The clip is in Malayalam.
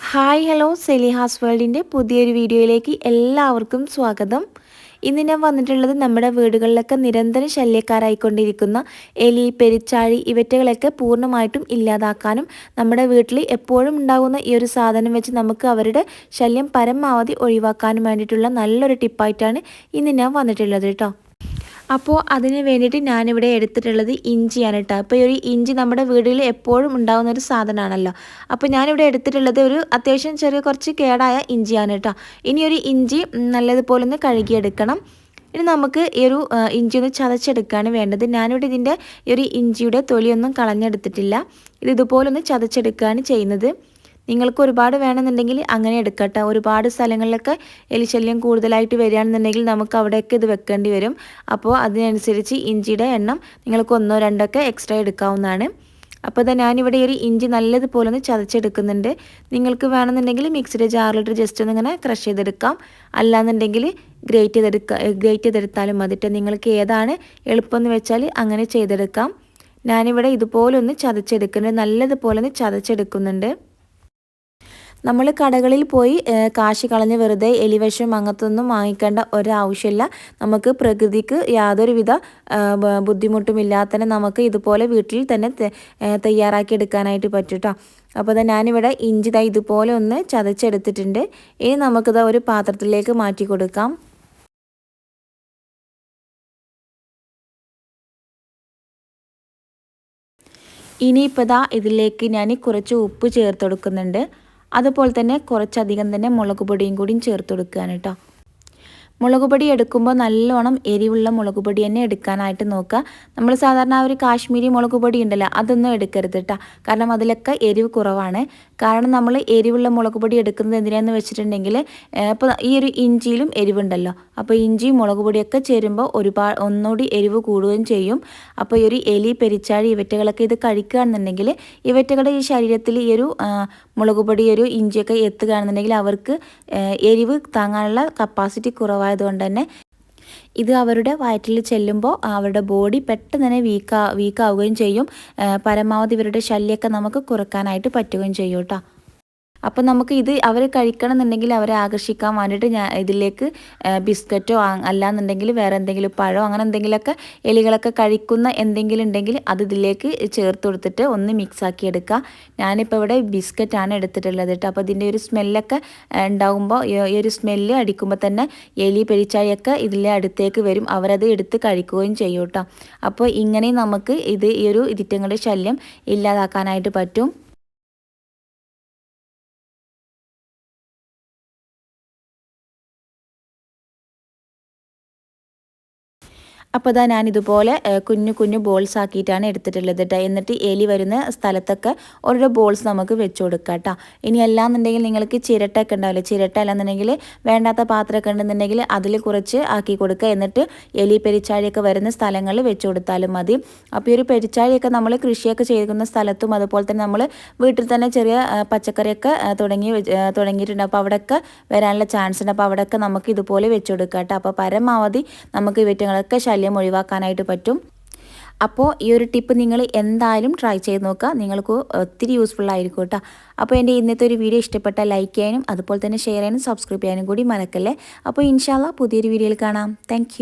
Hi hello. സെലിഹാസ് വേൾഡിന്റെ പുതിയൊരു വീഡിയോയിലേക്ക് എല്ലാവർക്കും സ്വാഗതം. ഇന്ന് ഞാൻ വന്നിട്ടുള്ളത് നമ്മുടെ വീടുകളിലൊക്കെ നിരന്തരം ശല്യക്കാരായിക്കൊണ്ടിരിക്കുന്ന എലി പെരിച്ചാഴി ഇവറ്റകളൊക്കെ പൂർണമായിട്ടും ഇല്ലാതാക്കാനും നമ്മുടെ വീട്ടിൽ എപ്പോഴും ഉണ്ടാകുന്ന ഈ ഒരു സാധനം വെച്ച് നമുക്ക് അവരുടെ ശല്യം പരമാവധി ഒഴിവാക്കാനും വേണ്ടിയിട്ടുള്ള നല്ലൊരു ടിപ്പായിട്ടാണ് ഇന്ന് ഞാൻ വന്നിട്ടുള്ളത് കേട്ടോ. അപ്പോൾ അതിന് വേണ്ടിയിട്ട് ഞാനിവിടെ എടുത്തിട്ടുള്ളത് ഇഞ്ചിയാണ് കേട്ടോ അപ്പോൾ ഈ ഒരു ഇഞ്ചി നമ്മുടെ വീടുകളിൽ എപ്പോഴും ഉണ്ടാകുന്ന ഒരു സാധനമാണല്ലോ. അപ്പോൾ ഞാനിവിടെ എടുത്തിട്ടുള്ളത് ഒരു അത്യാവശ്യം ചെറിയ കുറച്ച് കേടായ ഇഞ്ചിയാണ് കേട്ടോ ഇനി ഒരു ഇഞ്ചി നല്ലതുപോലെ ഒന്ന് കഴുകിയെടുക്കണം. ഇനി നമുക്ക് ഈ ഒരു ഇഞ്ചി ഒന്ന് ചതച്ചെടുക്കുകയാണ് വേണ്ടത്. ഞാനിവിടെ ഇതിന്റെ ഈ ഒരു ഇഞ്ചിയുടെ തൊലിയൊന്നും കളഞ്ഞെടുത്തിട്ടില്ല. ഇത് ഇതുപോലെ ഒന്ന് ചതച്ചെടുക്കുകയാണ് ചെയ്യുന്നത്. നിങ്ങൾക്ക് ഒരുപാട് വേണമെന്നുണ്ടെങ്കിൽ അങ്ങനെ എടുക്കട്ടെ. ഒരുപാട് സ്ഥലങ്ങളിലൊക്കെ എലിശല്യം കൂടുതലായിട്ട് വരികയാണെന്നുണ്ടെങ്കിൽ നമുക്ക് അവിടെയൊക്കെ ഇത് വെക്കേണ്ടി വരും. അപ്പോൾ അതിനനുസരിച്ച് ഇഞ്ചിയുടെ എണ്ണം നിങ്ങൾക്ക് ഒന്നോ രണ്ടോ ഒക്കെ എക്സ്ട്രാ എടുക്കാവുന്നതാണ്. അപ്പോൾ ഇതാ ഞാനിവിടെ ഒരു ഇഞ്ചി നല്ലതുപോലെ ഒന്ന് ചതച്ചെടുക്കുന്നുണ്ട്. നിങ്ങൾക്ക് വേണമെന്നുണ്ടെങ്കിൽ മിക്സിയുടെ ജാറിലിട്ട് ജസ്റ്റ് ഒന്ന് ഇങ്ങനെ ക്രഷ് ചെയ്തെടുക്കാം. അല്ലാന്നുണ്ടെങ്കിൽ ഗ്രേറ്റ് ചെയ്തെടുക്കുക ഗ്രേറ്റ് ചെയ്തെടുത്താലും മതിട്ട് നിങ്ങൾക്ക് ഏതാണ് എളുപ്പം എന്ന് വെച്ചാൽ അങ്ങനെ ചെയ്തെടുക്കാം. ഞാനിവിടെ ഇതുപോലെ ഒന്ന് ചതച്ചെടുക്കുന്നുണ്ട്. നല്ലതുപോലെ ഒന്ന് ചതച്ചെടുക്കുന്നുണ്ട്. നമ്മൾ കടകളിൽ പോയി കാശ് കളഞ്ഞ് വെറുതെ എലിവശം അങ്ങനത്തൊന്നും വാങ്ങിക്കേണ്ട ഒരാവശ്യമില്ല. നമുക്ക് പ്രകൃതിക്ക് യാതൊരുവിധ ബുദ്ധിമുട്ടുമില്ലാതെ തന്നെ നമുക്ക് ഇതുപോലെ വീട്ടിൽ തന്നെ തയ്യാറാക്കി എടുക്കാനായിട്ട് പറ്റൂട്ടോ. അപ്പോൾ ഇതാ ഞാനിവിടെ ഇഞ്ചി ദാ ഇതുപോലെ ഒന്ന് ചതച്ചെടുത്തിട്ടുണ്ട്. ഇനി നമുക്കിത് ഒരു പാത്രത്തിലേക്ക് മാറ്റി കൊടുക്കാം. ഇനിയിപ്പോൾ ദാ ഇതിലേക്ക് ഞാൻ കുറച്ച് ഉപ്പ് ചേർത്ത് കൊടുക്കുന്നുണ്ട് അതുപോലെ തന്നെ കുറച്ചധികം തന്നെ മുളക് പൊടിയും കൂടിയും ചേർത്ത് കൊടുക്കുകയാണ് കേട്ടോ. മുളക് പൊടി എടുക്കുമ്പോൾ നല്ലോണം എരിവുള്ള മുളക് പൊടി തന്നെ എടുക്കാനായിട്ട് നോക്കുക. നമ്മൾ സാധാരണ ഒരു കാശ്മീരി മുളക് പൊടി ഉണ്ടല്ലോ അതൊന്നും എടുക്കരുത് കേട്ടോ കാരണം അതിലൊക്കെ എരിവ് കുറവാണ്. കാരണം നമ്മൾ എരിവുള്ള മുളക് പൊടി എടുക്കുന്നത് എന്തിനാന്ന് വെച്ചിട്ടുണ്ടെങ്കിൽ ഇപ്പോൾ ഈ ഒരു ഇഞ്ചിയിലും എരിവുണ്ടല്ലോ. അപ്പോൾ ഇഞ്ചിയും മുളക് പൊടിയൊക്കെ ചേരുമ്പോൾ ഒരുപാട് ഒന്നുകൂടി എരിവ് കൂടുകയും ചെയ്യും. അപ്പോൾ ഈ ഒരു എലി പെരിച്ചാഴി ഇവറ്റകളൊക്കെ ഇത് കഴിക്കുകയാണെന്നുണ്ടെങ്കിൽ ഇവറ്റകളുടെ ഈ ശരീരത്തിൽ ഈ ഒരു മുളക് പൊടി ഒരു ഇഞ്ചിയൊക്കെ എത്തുകയാണെന്നുണ്ടെങ്കിൽ അവർക്ക് എരിവ് താങ്ങാനുള്ള കപ്പാസിറ്റി കുറവായതുകൊണ്ട് തന്നെ ഇത് അവരുടെ വയറ്റിൽ ചെല്ലുമ്പോൾ അവരുടെ ബോഡി പെട്ടെന്ന് തന്നെ വീക്കാ വീക്കാവുകയും ചെയ്യും. പരമാവധി ഇവരുടെ ശല്യമൊക്കെ നമുക്ക് കുറക്കാനായിട്ട് പറ്റുകയും ചെയ്യും കേട്ടോ. അപ്പോൾ നമുക്ക് ഇത് അവർ കഴിക്കണം എന്നുണ്ടെങ്കിൽ അവരെ ആകർഷിക്കാൻ വേണ്ടിയിട്ട് ഞാൻ ഇതിലേക്ക് ബിസ്ക്കറ്റോ അല്ലാന്നുണ്ടെങ്കിൽ വേറെ എന്തെങ്കിലും പഴമോ അങ്ങനെ എന്തെങ്കിലുമൊക്കെ എലികളൊക്കെ കഴിക്കുന്ന എന്തെങ്കിലും ഉണ്ടെങ്കിൽ അത് ഇതിലേക്ക് ചേർത്ത് കൊടുത്തിട്ട് ഒന്ന് മിക്സ് ആക്കി എടുക്കുക. ഞാനിപ്പോൾ ഇവിടെ ബിസ്ക്കറ്റാണ് എടുത്തിട്ടുള്ളത് കേട്ടോ. അപ്പോൾ ഇതിന്റെ ഒരു സ്മെല്ലൊക്കെ ഉണ്ടാകുമ്പോൾ ഈ ഒരു സ്മെല്ല് അടിക്കുമ്പോൾ തന്നെ എലി പെരിച്ചായൊക്കെ ഇതിലെ അടുത്തേക്ക് വരും. അവരത് എടുത്ത് കഴിക്കുകയും ചെയ്യും കേട്ടോ. അപ്പോൾ ഇങ്ങനെ നമുക്ക് ഇത് ഈ ഒരു ഇതിറ്റങ്ങളുടെ ശല്യം ഇല്ലാതാക്കാനായിട്ട് പറ്റും. അപ്പോൾ ഇതാ ഞാനിതുപോലെ കുഞ്ഞു കുഞ്ഞു ബോൾസ് ആക്കിയിട്ടാണ് എടുത്തിട്ടുള്ളത് കേട്ടോ എന്നിട്ട് എലി വരുന്ന സ്ഥലത്തൊക്കെ ഓരോ ബോൾസ് നമുക്ക് വെച്ച് കൊടുക്കാം കേട്ടോ ഇനി അല്ലാന്നുണ്ടെങ്കിൽ നിങ്ങൾക്ക് ചിരട്ടൊക്കെ ഉണ്ടാവില്ല? ചിരട്ട അല്ലാന്നുണ്ടെങ്കിൽ വേണ്ടാത്ത പാത്രമൊക്കെ ഉണ്ടെന്നുണ്ടെങ്കിൽ അതിൽ കുറച്ച് ആക്കി കൊടുക്കുക എന്നിട്ട് എലി പെരിച്ചാഴിയൊക്കെ വരുന്ന സ്ഥലങ്ങളിൽ വെച്ച് കൊടുത്താലും മതി. അപ്പോൾ ഈ ഒരു പെരിച്ചാഴിയൊക്കെ നമ്മൾ കൃഷിയൊക്കെ ചെയ്യുന്ന സ്ഥലത്തും അതുപോലെ തന്നെ നമ്മൾ വീട്ടിൽ തന്നെ ചെറിയ പച്ചക്കറിയൊക്കെ തുടങ്ങി തുടങ്ങിയിട്ടുണ്ട്. അപ്പോൾ അവിടെയൊക്കെ വരാനുള്ള ചാൻസ് ഉണ്ട്. അപ്പോൾ അവിടെയൊക്കെ നമുക്ക് ഇതുപോലെ വെച്ച് കൊടുക്കാം കേട്ടോ അപ്പോൾ പരമാവധി നമുക്ക് ഇവറ്റങ്ങളൊക്കെ ശല്യം ഒഴിവാക്കാനായിട്ട് പറ്റും. അപ്പോൾ ഈ ഒരു ടിപ്പ് നിങ്ങൾ എന്തായാലും ട്രൈ ചെയ്ത് നോക്കുക നിങ്ങൾക്ക് ഒത്തിരി യൂസ്ഫുൾ ആയിരിക്കും കേട്ടോ. അപ്പോൾ എന്റെ ഇന്നത്തെ ഒരു വീഡിയോ ഇഷ്ടപ്പെട്ട ലൈക്ക് ചെയ്യാനും അതുപോലെ തന്നെ ഷെയർ ചെയ്യാനും സബ്സ്ക്രൈബ് ചെയ്യാനും കൂടി മറക്കല്ലേ? അപ്പോൾ ഇൻഷാല്ല പുതിയൊരു വീഡിയോയിൽ കാണാം. താങ്ക്